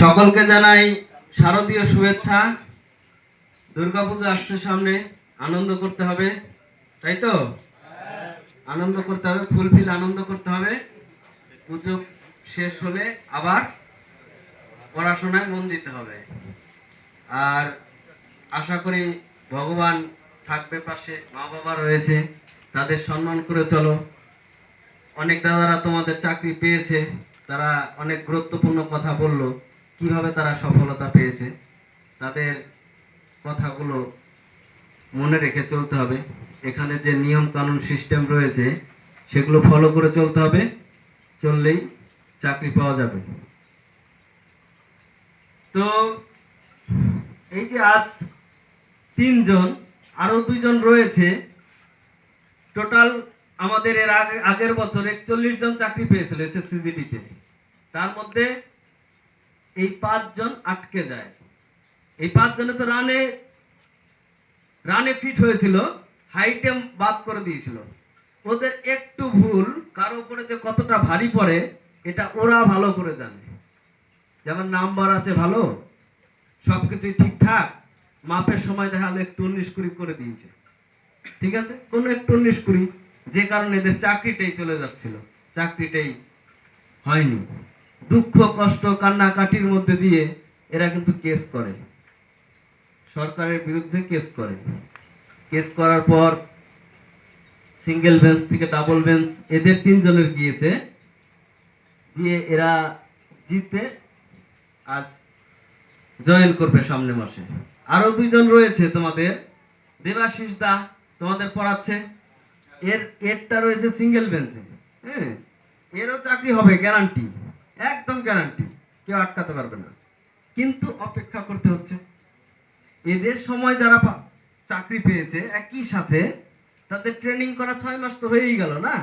সকলকে জানাই শারদীয় শুভেচ্ছা। দুর্গাপুজো আসছে সামনে, আনন্দ করতে হবে, তাই তো? আনন্দ করতে হবে ফুলফিল আনন্দ করতে হবে। পুজো শেষ হলে আবার পড়াশোনায় মন দিতে হবে। আর আশা করি ভগবান থাকবে পাশে, মা বাবা রয়েছে, তাদের সম্মান করে চলো। অনেক দাদারা তোমাদের চাকরি পেয়েছে, তারা অনেক গুরুত্বপূর্ণ কথা বলল। কীভাবে তারা সফলতা পেয়েছে, তাদের কথাগুলো মনে রেখে চলতে হবে। এখানে যে নিয়ম কানুন সিস্টেম রয়েছে, সেগুলো ফলো করে চলতে হবে। চললেই চাকরি পাওয়া যাবে। তো এই যে আজ তিনজন আরও দুইজন রয়েছে। টোটাল আমাদের এর আগে, আগের বছর একচল্লিশ জন চাকরি পেয়েছিল এসএসসিজিডিতে তার মধ্যে এই পাঁচজন আটকে যায়। এই পাঁচজনে তো রানে রানে ফিট হয়েছিল হাইটে বাদ করে দিয়েছিল। ওদের একটু ভুল, কারও উপরে যে কতটা ভারী পড়ে, এটা ওরা ভালো করে জানে। যেমন নাম্বার আছে ভালো, সবকিছুই ঠিকঠাক, মাপের সময় দেখা গেলো একটু উনিশ কুড়ি করে দিয়েছে। ঠিক আছে? কোনো একটু উনিশ কুড়ি, যে কারণে এদের চাকরিটাই চলে যাচ্ছিল, চাকরিটাই হয়নি। দুঃখ, কষ্ট, কান্নাকাটির মধ্যে দিয়ে এরা কিন্তু কেস করে। সরকারের বিরুদ্ধে কেস করে। কেস করার পর সিঙ্গেল বেঞ্চ থেকে ডাবল বেঞ্চ এদের তিনজনের গিয়েছে। দিয়ে এরা জিতে আজ জয়েন করবে সামনে মাসে। আরও দুইজন রয়েছে তোমাদের। দেবাশিস দা তোমাদের পড়াচ্ছে। এর, এরটা রয়েছে সিঙ্গেল বেঞ্চে হ্যাঁ এরও চাকরি হবে গ্যারান্টি একদম গ্যারান্টি কেউ আটকাতে পারবে না। কিন্তু অপেক্ষা করতে হচ্ছে। এদের সময় যারা চাকরি পেয়েছে, একই সাথে তাদের ট্রেনিং করা ছয় মাস তো হয়েই গেল না?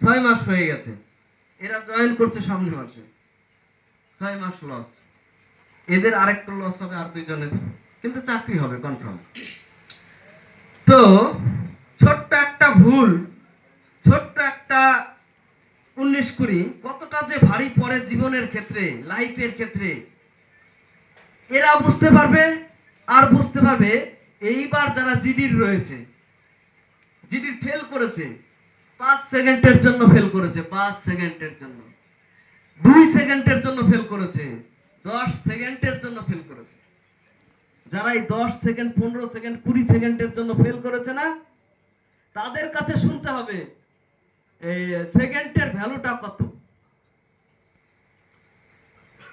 ছয় মাস হয়ে গেছে। এরা জয়েন করছে সামনে মাসে। ছয় মাস লস এদের আরেকটা লস হবে আর দুইজনের। কিন্তু চাকরি হবে কনফার্ম তো ছোট্ট একটা ভুল, ছোট্ট একটা উনিশ কুড়ি, কতটা যে ভারী পড়ে জীবনের ক্ষেত্রে, লাইফের ক্ষেত্রে, এরা বুঝতে পারবে আর বুঝতে পারবে এইবার যারা জিডির রয়েছে, জিডির ফেল করেছে, পাঁচ সেকেন্ডের জন্য ফেল করেছে, পাঁচ সেকেন্ডের জন্য। দুই সেকেন্ডের জন্য ফেল করেছে, দশ সেকেন্ডের জন্য ফেল করেছে। যারা এই দশ সেকেন্ড, পনেরো সেকেন্ড, কুড়ি সেকেন্ডের জন্য ফেল করেছে না, তাদের কাছে শুনতে হবে এই সেকেন্ডের ভ্যালুটা কত?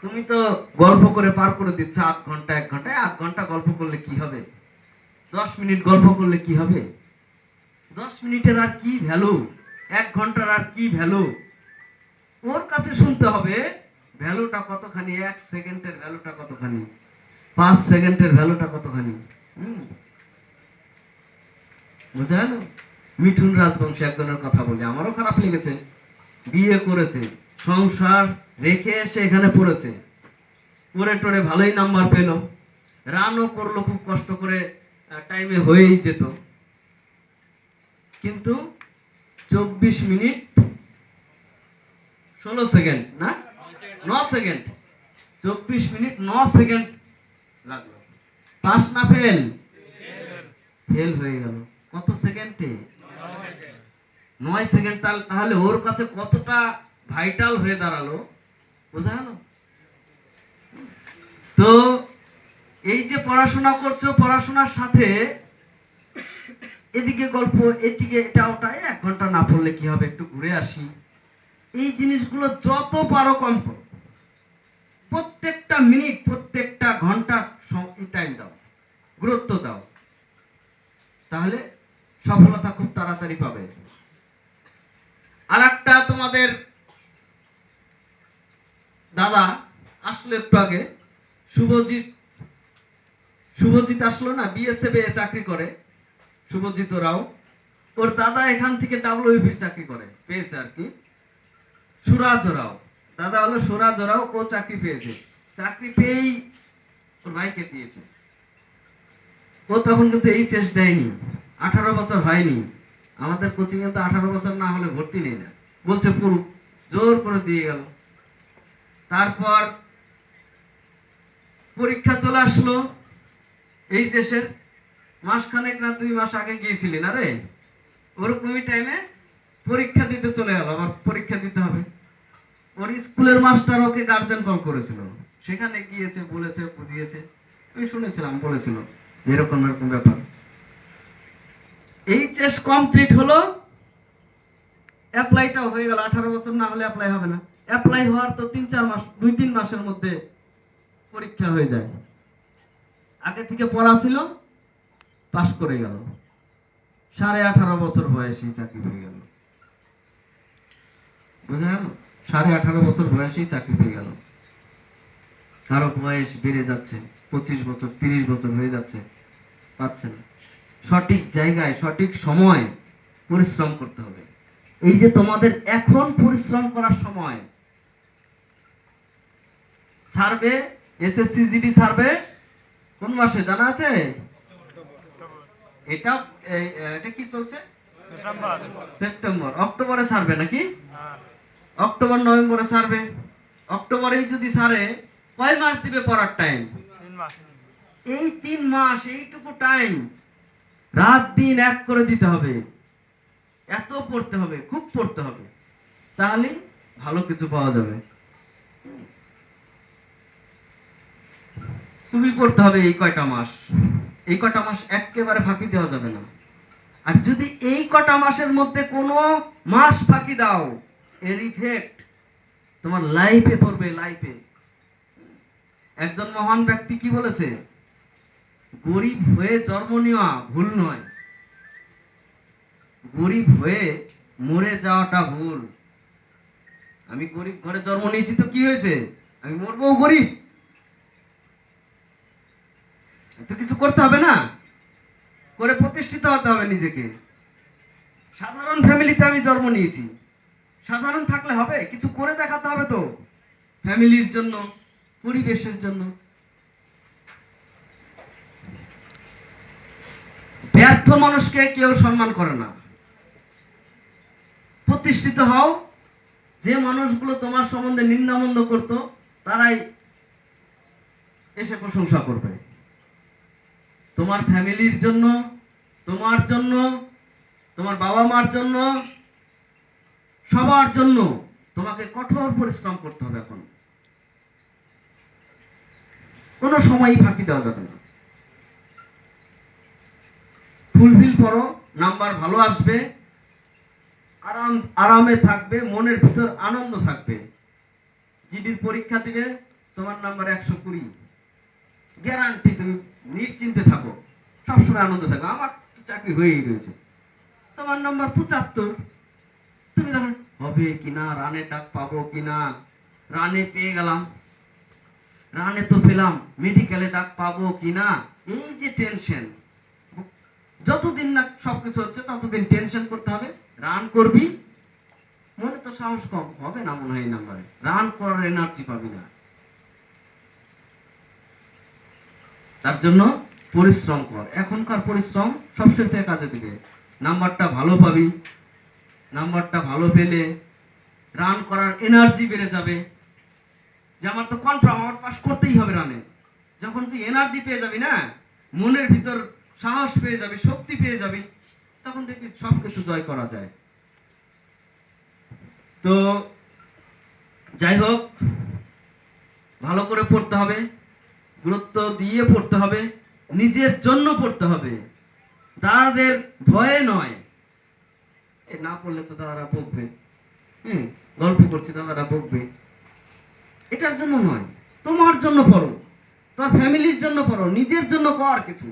তুমি তো গল্প করে পার করে দিচ্ছ আধ ঘণ্টা, এক ঘণ্টা। আধ ঘণ্টা গল্প করলে কি হবে? দশ মিনিট গল্প করলে কি হবে? দশ মিনিটের আর কি ভ্যালু এক ঘণ্টার আর কি ভ্যালু ওর কাছে শুনতে হবে ভ্যালুটা কতখানি? এক সেকেন্ডের ভ্যালুটা কতখানি? পাঁচ সেকেন্ডের ভ্যালুটা কতখানি? হুম। বুঝা গেল? মিঠুন রাজবংশী একজনের কথা বলি আমারও খারাপ লেগেছে। বিয়ে করেছে সংসার রেখে এসে এখানে পড়েছে। পড়ে টরে ভালোই নাম্বার পেল। রানও করল খুব কষ্ট করে টাইমে হয়েই যেত। কিন্তু চব্বিশ মিনিট ষোলো সেকেন্ড না? ন সেকেন্ড। চব্বিশ মিনিট ন সেকেন্ড লাগল। পাস না ফেল। ফেল হয়ে গেল। কত সেকেন্ডে? নয় সেকেন্ড, তাহলে- তাহলে ওর কাছে কতটা ভাইটাল হয়ে দাঁড়াল, বোঝা গেল? তো এই যে পড়াশোনা করছ, পড়াশোনার সাথে এদিকে গল্প, এদিকে এটা ওটা এক ঘণ্টা না পড়লে কি হবে, একটু ঘুরে আসি। এই জিনিসগুলো যত পারো কম প্রত্যেকটা মিনিট, প্রত্যেকটা ঘণ্টা টাইম দাও, গুরুত্ব দাও। তাহলে সফলতা খুব তাড়াতাড়ি পাবে। আর একটা তোমাদের দাদা আসলো একটু আগে। শুভজিৎ শুভজিৎ আসলো না বিএসএফ এ চাকরি করে, শুভজিৎ রাও ওর দাদা এখান থেকে ডাব্লিউবির চাকরি করে, পেয়েছে আর কি। সুরাজ রাও দাদা হলো সুরাজ রাও ও চাকরি পেয়েছে। চাকরি পেয়েই ওর ভাইকে দিয়েছে। ও তখন কিন্তু এইচএস দেয়নি। আঠারো বছর হয়নি। আমাদের কোচিং এ তো আঠারো বছর না হলে ভর্তি নেই না। বলছে পুরো জোর করে দিয়ে গেল। তারপর পরীক্ষা চলে আসলো এইচএসের। মাসখানেক না দুই মাস আগে গিয়েছিলি না রে? ওরকমই টাইমে পরীক্ষা দিতে চলে গেল, আবার পরীক্ষা দিতে হবে। ওর স্কুলের মাস্টার ওকে গার্জেন কল করেছিল। সেখানে গিয়েছে, বলেছে, বুঝিয়েছে। আমি শুনেছিলাম, বলেছিল, যে এরকম এরকম ব্যাপার। এইচএস কমপ্লিট হলো অ্যাপ্লাইটাও হয়ে গেল, আঠারো বছর না হলে অ্যাপ্লাই হবে না। অ্যাপ্লাই হওয়ার তো তিন চার মাস, দুই তিন মাসের মধ্যে পরীক্ষা হয়ে যায়। আগে থেকে পড়া ছিল, পাশ করে গেল। সাড়ে আঠারো বছর বয়সী চাকরি হয়ে গেল। বোঝা গেল? সাড়ে আঠারো বছর বয়সেই চাকরি পেয়ে গেল। কারও বয়স বেড়ে যাচ্ছে, পঁচিশ বছর, তিরিশ বছর হয়ে যাচ্ছে, পাচ্ছে না। সঠিক জায়গায় সঠিক সময় পরিশ্রম করতে হবে। এই যে তোমাদের এখন পরিশ্রম করার সময় সার্ভে এসএসসি জিডি সার্ভে কোন মাসে জানা আছে? এটা এটা কি চলছে? সেপ্টেম্বর। অক্টোবরে সার্ভে নাকি? অক্টোবর নভেম্বরে সার্ভে। অক্টোবরেই যদি সারে কয় মাস দিবে পড়ার টাইম এই তিন মাস এইটুকু টাইম রাত দিন এক করে দিতে হবে। এত পড়তে হবে, খুব পড়তে হবে। তাহলে ভালো কিছু পাওয়া যাবে। খুবই পড়তে হবে এই কয়টা মাস। এই কয়টা মাস একেবারে ফাঁকি দেওয়া যাবে না। আর যদি এই কটা মাসের মধ্যে কোনো মাস ফাঁকি দাও, এর ইফেক্ট তোমার লাইফে পড়বে লাইফে একজন মহান ব্যক্তি কি বলেছে? গরিব হয়ে জন্ম নেওয়া ভুল নয়। গরিব হয়ে মরে যাওয়াটা ভুল। আমি গরিব ঘরে জন্ম নিয়েছি তো কি হয়েছে? আমি মরবো গরিব। তো কিছু করতে হবে না। করে প্রতিষ্ঠিত হতে হবে নিজেকে। সাধারণ ফ্যামিলিতে আমি জন্ম নিয়েছি। সাধারণ থাকলে হবে, কিছু করে দেখাতে হবে তো। ফ্যামিলির জন্য, পরিবেশের জন্য। ব্যর্থ মানুষকে কেউ সম্মান করে না। প্রতিষ্ঠিত হও, যে মানুষগুলো তোমার সম্বন্ধে নিন্দামন্দ করতো, তারাই এসে প্রশংসা করবে। তোমার ফ্যামিলির জন্য, তোমার জন্য, তোমার বাবা মার জন্য, সবার জন্য তোমাকে কঠোর পরিশ্রম করতে হবে এখন। কোনো সময়ই ফাঁকি দেওয়া যাবে না। ফুলফিল করো, নাম্বার ভালো আসবে, আরাম, আরামে থাকবে, মনের ভিতর আনন্দ থাকবে। জিডির পরীক্ষা দিবে, তোমার নাম্বার একশো কুড়ি। গ্যারান্টি তুমি নিশ্চিন্তে থাকো, সবসময় আনন্দ থাকো। আমার চাকরি হয়েই রয়েছে। তোমার নাম্বার পঁচাত্তর। তুমি দেখো হবে কিনা রানে ডাক পাবো কিনা রানে পেয়ে গেলাম। রানে তো পেলাম। মেডিকেলে ডাক পাবো কিনা এই যে টেনশন যতদিন না সবকিছু হচ্ছে, ততদিন টেনশন করতে হবে। রান করবি। মনে তো সাহস কম, হবে না মনে হয় নাম্বারে রান করার এনার্জি পাবি না। তার জন্য পরিশ্রম কর। এখনকার পরিশ্রম সবসময় থেকে কাজে দিবে। নাম্বারটা ভালো পাবি। নাম্বারটা ভালো পেলে রান করার এনার্জি বেড়ে যাবে। যে আমার তো কনফার্ম আমার পাস করতেই হবে রানে যখন তুই এনার্জি পেয়ে যাবি না, মনের ভিতর সাহস পেয়ে যাবি, শক্তি পেয়ে যাবি, তখন দেখবি সব কিছু জয় করা যায়। তো যাই হোক, ভালো করে পড়তে হবে, গুরুত্ব দিয়ে পড়তে হবে, নিজের জন্য পড়তে হবে। দাদাদের ভয়ে নয়। এ না পড়লে তো দাদারা বকবে। হুম, গল্প করছি দাদারা বকবে। এটার জন্য নয়, তোমার জন্য পড়ো, তোমার ফ্যামিলির জন্য পড়ো, নিজের জন্য কর কিছু।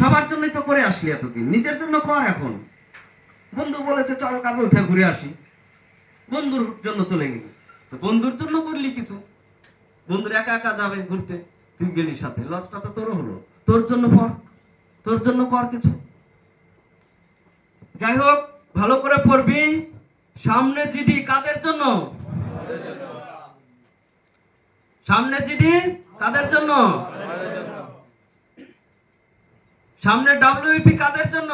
সবার জন্যই তো করে আসলি এতদিন। নিজের জন্য কর এখন। বন্ধু বলেছে, চল কাজল থেকে ঘুরে আসি। বন্ধুর জন্য চলে গেলি। বন্ধুর জন্য করলি কিছু? বন্ধুর একা একা যাবে ঘুরতে? তুই গেলি সাথে। লসটা তো তোরও হলো। তোর জন্য পর তোর জন্য কর কিছু। যাই হোক, ভালো করে পড়বি। সামনে জিডি কাদের জন্য? সামনে জিডি কাদের জন্য? সামনে ডাব্লিউপি কাদের জন্য?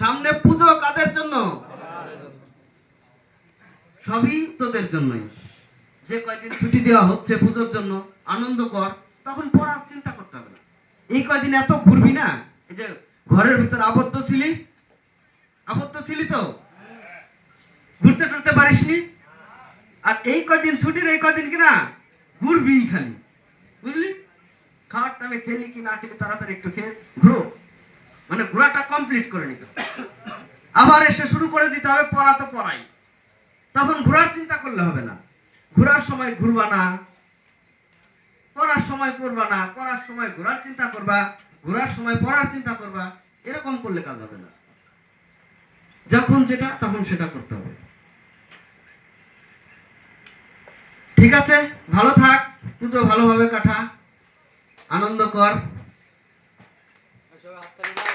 সামনে পুজো কাদের জন্য? সবই তোদের জন্যই। যে কয়দিন ছুটি দেওয়া হচ্ছে পুজোর জন্য আনন্দ কর, তখন পড়ার চিন্তা করতে হবে না। এই কয়দিন এত ঘুরবি না? এই যে ঘরের ভিতর আবদ্ধ ছিলি? আবদ্ধ ছিলি তো? ঘুরতে টুরতে পারিসনি? আর এই কয়দিন ছুটির, এই কয়দিন কিনা ঘুরবি খালি। বুঝলি? খাওয়ার টাইমে খেলি কি না খেলি তাড়াতাড়ি একটু খেয়ে ঘুরো। মানে ঘোরাটা কমপ্লিট করে নিতে। আবার এসে শুরু করে দিতে হবে, পড়া তো পড়াই। তখন ঘোরার চিন্তা করলে হবে না। ঘোরার সময় ঘুরবা না, পড়ার সময় পড়বা না, পড়ার সময় ঘোরার চিন্তা করবা ঘোরার সময় পড়ার চিন্তা করবা, এরকম করলে কাজ হবে না। যখন যেটা, তখন সেটা করতে হবে। ঠিক আছে? ভালো থাক। পুজো ভালোভাবে কাটা। আনন্দ কর। দাও।